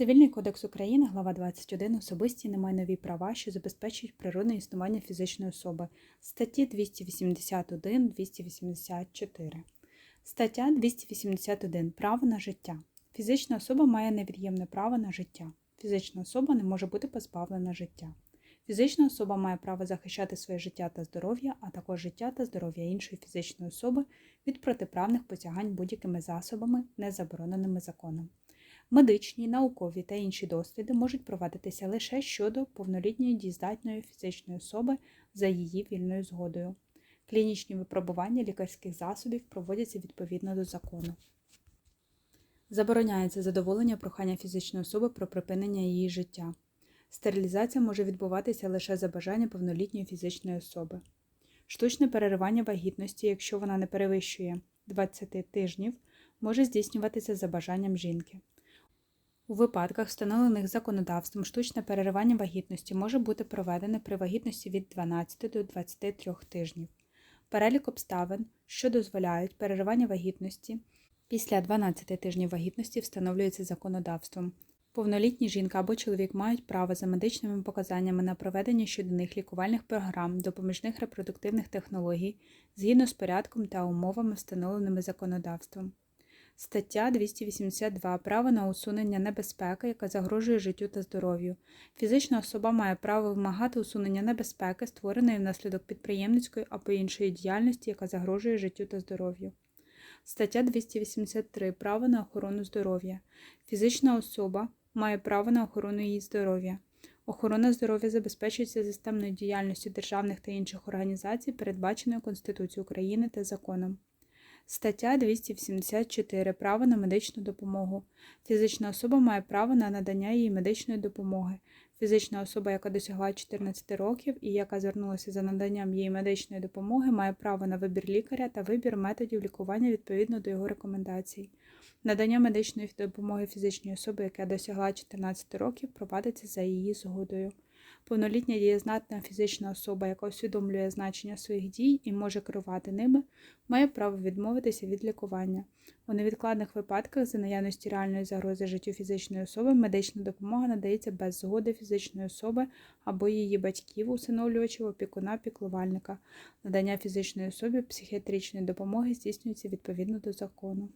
Цивільний кодекс України, глава 21. Особисті немайнові права, що забезпечують природне існування фізичної особи. Статті 281, 284. Стаття 281. Право на життя. Фізична особа має невід'ємне право на життя. Фізична особа не може бути позбавлена життя. Фізична особа має право захищати своє життя та здоров'я, а також життя та здоров'я іншої фізичної особи від протиправних посягань будь-якими засобами, не забороненими законом. Медичні, наукові та інші досліди можуть проводитися лише щодо повнолітньої дієздатної фізичної особи за її вільною згодою. Клінічні випробування лікарських засобів проводяться відповідно до закону. Забороняється задоволення прохання фізичної особи про припинення її життя. Стерилізація може відбуватися лише за бажання повнолітньої фізичної особи. Штучне переривання вагітності, якщо вона не перевищує 20 тижнів, може здійснюватися за бажанням жінки. У випадках, встановлених законодавством, штучне переривання вагітності може бути проведене при вагітності від 12 до 23 тижнів. Перелік обставин, що дозволяють переривання вагітності після 12 тижнів вагітності, встановлюється законодавством. Повнолітні жінка або чоловік мають право за медичними показаннями на проведення щодо них лікувальних програм, допоміжних репродуктивних технологій згідно з порядком та умовами, встановленими законодавством. Стаття 282. Право на усунення небезпеки, яка загрожує життю та здоров'ю. Фізична особа має право вимагати усунення небезпеки, створеної внаслідок підприємницької або іншої діяльності, яка загрожує життю та здоров'ю. Стаття 283. Право на охорону здоров'я. Фізична особа має право на охорону її здоров'я. Охорона здоров'я забезпечується системною діяльністю державних та інших організацій, передбаченою Конституцією України та законом. Стаття 284. Право на медичну допомогу. Фізична особа має право на надання їй медичної допомоги. Фізична особа, яка досягла 14 років і яка звернулася за наданням їй медичної допомоги, має право на вибір лікаря та вибір методів лікування відповідно до його рекомендацій. Надання медичної допомоги фізичній особі, яка досягла 14 років, провадиться за її згодою. Повнолітня дієзнатна фізична особа, яка усвідомлює значення своїх дій і може керувати ними, має право відмовитися від лікування. У невідкладних випадках за наявності реальної загрози життю фізичної особи медична допомога надається без згоди фізичної особи або її батьків, усиновлювачів, опікуна, піклувальника. Надання фізичної особі психіатричної допомоги здійснюється відповідно до закону.